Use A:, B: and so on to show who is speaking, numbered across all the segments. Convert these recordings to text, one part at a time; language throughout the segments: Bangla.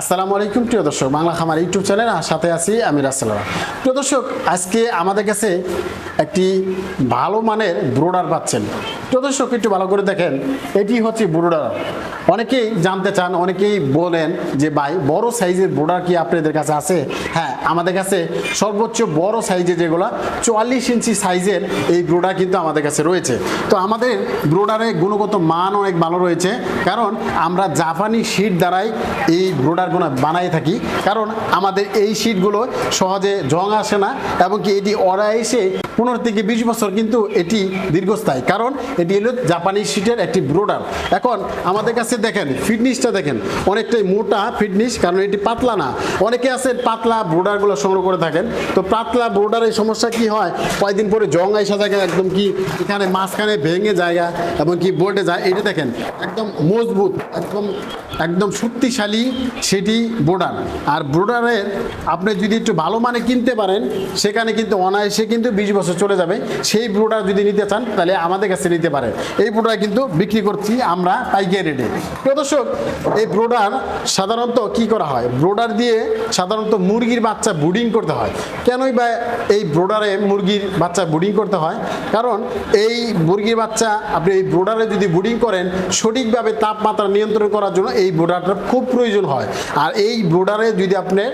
A: আসসালামু আলাইকুম, প্রিয় দর্শক। বাংলা খামার ইউটিউব চ্যানেল আর সাথে আছি আমি রাসেল প্রিয় দর্শক, আজকে আমাদের কাছে একটি ভালো মানের ব্রোডার পাচ্ছেন। দর্শক, একটু ভালো করে দেখেন, এটি হচ্ছে ব্রোডার অনেকেই জানতে চান, অনেকেই বলেন যে, ভাই, বড় সাইজের ব্রোডার কি আপনাদের কাছে আছে? হ্যাঁ আমাদের কাছে সর্বোচ্চ বড় সাইজের যেগুলো, চুয়াল্লিশ ইঞ্চি সাইজের এই ব্রোডার কিন্তু আমাদের কাছে রয়েছে। তো আমাদের ব্রোডারের গুণগত মান অনেক ভালো রয়েছে, কারণ আমরা জাপানি শিট দ্বারাই এই ব্রোডারগুলো বানাই থাকি। কারণ আমাদের এই শিটগুলো সহজে জং আসে না, এবং কি এটি ওরা এসে পনেরো থেকে বিশ বছর কিন্তু এটি দীর্ঘস্থায়ী। কারণ এটি হলো জাপানি শিটের একটি ব্রোডার এখন আমাদের কাছে দেখেন ফিটনেসটা দেখেন, অনেকটাই মোটা ফিটনেস কারণ এটি পাতলা না। অনেকে আছে পাতলা ব্রোডারগুলো সংগ্রহ করে থাকেন। তো পাতলা ব্রোডারের সমস্যা কি হয়? কয়েকদিন পরে জং আইসা জায়গা একদম কি এখানে মাঝখানে ভেঙে জায়গা এবং কি বোর্ডে যায়, এটা দেখেন, একদম মজবুত, একদম একদম শক্তিশালী সেটি ব্রোডার আর ব্রোডারের আপনি যদি একটু ভালো মানে কিনতে পারেন, সেখানে কিন্তু অনায়াসে কিন্তু বিশ বছর চলে যাবে, সেই ব্রোডার যদি নিতে চান, তাহলে আমাদের কাছে নিতে পারেন। এই ব্রোডার কিন্তু বিক্রি করছি আমরা পাইকারি রেটে। প্রিয় দর্শক, এই ব্রোডার সাধারণত কি করা হয়? ব্রোডার দিয়ে সাধারণত মুরগির বাচ্চা বুডিং করতে হয়। কেনই বা এই ব্রোডারে মুরগির বাচ্চা বুডিং করতে হয়? কারণ এই মুরগির বাচ্চা, আপনি এই ব্রোডারে যদি বুডিং করেন, সঠিকভাবে তাপমাত্রা নিয়ন্ত্রণ করার জন্য এই ব্রোডারটা খুব প্রয়োজন হয়। আর এই ব্রোডারে যদি আপনি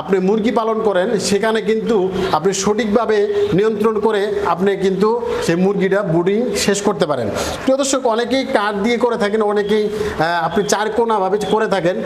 A: আপনি মুরগি পালন করেন, সেখানে কিন্তু আপনি সঠিকভাবে নিয়ন্ত্রণ করে আপনি কিন্তু সেই মুরগিটা বুডিং শেষ করতে পারেন। প্রিয় দর্শক, অনেকেই কাঠ দিয়ে করে থাকেন, অনেকেই আপনি চার কোনাভাবে করে থাকেন।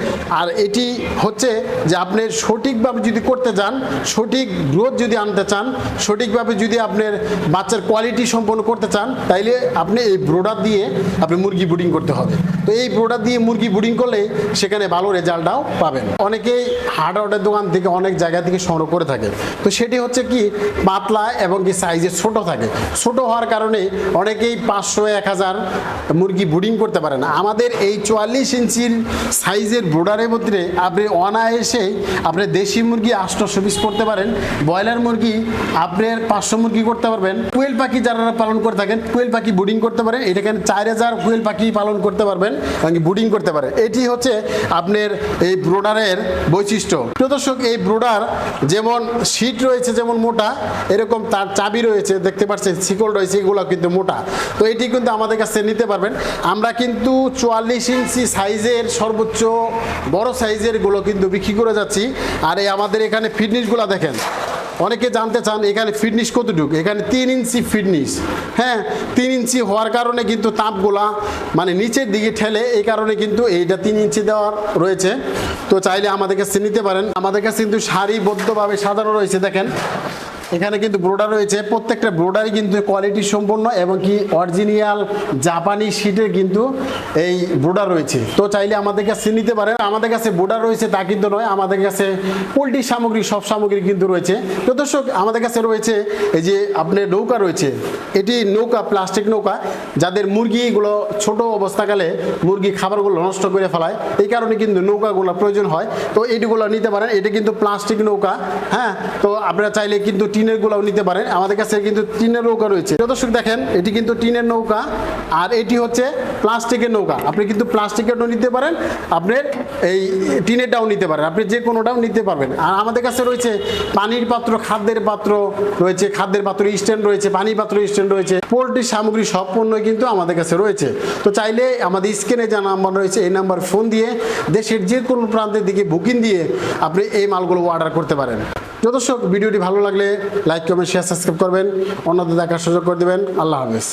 A: আর এটি হচ্ছে যে আপনি সঠিকভাবে যদি করতে চান, সঠিক গ্রোথ যদি আনতে চান, সঠিকভাবে যদি আপনার বাচ্চার কোয়ালিটি সম্পন্ন করতে চান, তাইলে আপনি এই ব্রোডার দিয়ে আপনি মুরগি বুডিং করতে হবে। তো এই ব্রোডার দিয়ে মুরগি বুডিং করলে সেখানে ভালো রেজাল্টটাও পাবেন। অনেকেই হার্ডওয়ার্ডের দোকান থেকে অনেক জায়গা থেকে সংগ্রহ করে থাকে। তো সেটি হচ্ছে কি, পাতলা এবং কি সাইজে ছোট থাকে। ছোট হওয়ার কারণে অনেকেই পাঁচশো, এক হাজার মুরগি বুডিং করতে পারে না। আমাদের এই চুয়াল্লিশ ইঞ্চির সাইজের ব্রোডারের মধ্যে আপনি অনায়াসে আপনি দেশি মুরগি আষ্টশো পিস করতে পারেন। ব্রয়লার মুরগি আপনার পাঁচশো মুরগি করতে পারবেন। কুয়েল পাখি যারা পালন করে থাকেন, কুয়েল পাখি বুডিং করতে পারেন এটা এখানে চার হাজার কুয়েল পাখি পালন করতে পারবেন। এবং বুডিং করতে পারে। এটি হচ্ছে আপনার এই ব্রোডারের বৈশিষ্ট্য। প্রিয় দর্শক, এই ব্রোডার যেমন সিট রয়েছে যেমন মোটা, এরকম তার চাবি রয়েছে, দেখতে পাচ্ছেন, শিকল রয়েছে এগুলো কিন্তু মোটা। তো এটি কিন্তু আমাদের কাছে নিতে পারবেন। আমরা কিন্তু চুয়াল্লিশ ইঞ্চি সাইজের সর্বোচ্চ বড় সাইজেরগুলো কিন্তু বিক্রি করে যাচ্ছি। আর এই আমাদের এখানে ফিটনেসগুলো দেখেন। অনেকে জানতে চান, এখানে ফিটনেস কতটুকু? এখানে তিন ইঞ্চি ফিটনেস হ্যাঁ তিন ইঞ্চি হওয়ার কারণে কিন্তু তাপগুলা মানে নিচের দিকে ঠেলে, এই কারণে কিন্তু এইটা তিন ইঞ্চি দেওয়ার রয়েছে। তো চাইলে আমাদের কাছে নিতে পারেন। আমাদের কাছে কিন্তু সারিবদ্ধভাবে সাজানো রয়েছে, দেখেন। এখানে কিন্তু ব্রোডার রয়েছে। প্রত্যেকটা ব্রোডারই কিন্তু কোয়ালিটি সম্পন্ন এবং কি অরিজিনাল জাপানি শিটের কিন্তু এই ব্রোডার রয়েছে। তো চাইলে আমাদের কাছে নিতে পারেন। আমাদের কাছে ব্রোডার রয়েছে তা কিন্তু নয়, আমাদের কাছে পোলট্রি সামগ্রী, সব সামগ্রী কিন্তু রয়েছে। তো দর্শক, আমাদের কাছে রয়েছে এই যে আপনার নৌকা রয়েছে। এটি নৌকা প্লাস্টিক নৌকা, যাদের মুরগিগুলো ছোট অবস্থাকালে মুরগি খাবারগুলো নষ্ট করে ফেলায়। এই কারণে কিন্তু নৌকাগুলো প্রয়োজন হয়। তো এইগুলো নিতে পারেন। এটা কিন্তু প্লাস্টিক নৌকা হ্যাঁ? তো আপনারা চাইলে কিন্তু টিনের গুলাও নিতে পারেন। আমাদের কাছে কিন্তু টিনের নৌকা রয়েছে। দর্শক, দেখেন, এটি কিন্তু টিনের নৌকা, আর এটি হচ্ছে প্লাস্টিকের নৌকা। আপনি কিন্তু প্লাস্টিকেরও নিতে পারেন আপনার এই টিনেরটাও নিতে পারেন। আপনি যে কোনোটাও নিতে পারবেন। আর আমাদের কাছে রয়েছে পানির পাত্র, খাদ্যের পাত্র রয়েছে, খাদ্যের পাত্র স্ট্যান্ড রয়েছে, পানির পাত্র স্ট্যান্ড রয়েছে পোলট্রির সামগ্রী সব পণ্যই কিন্তু আমাদের কাছে রয়েছে। তো চাইলে আমাদের স্ক্রিনে যা নাম্বার রয়েছে, এই নাম্বার ফোন দিয়ে দেশের যে কোনো প্রান্তের দিকে বুকিং দিয়ে আপনি এই মালগুলো অর্ডার করতে পারেন। দর্শক, ভিডিওটি ভালো লাগলে লাইক কমেন্ট শেয়ার সাবস্ক্রাইব করবেন। অন্যদের দেখার সুযোগ করে দেবেন। আল্লাহ হাফেজ।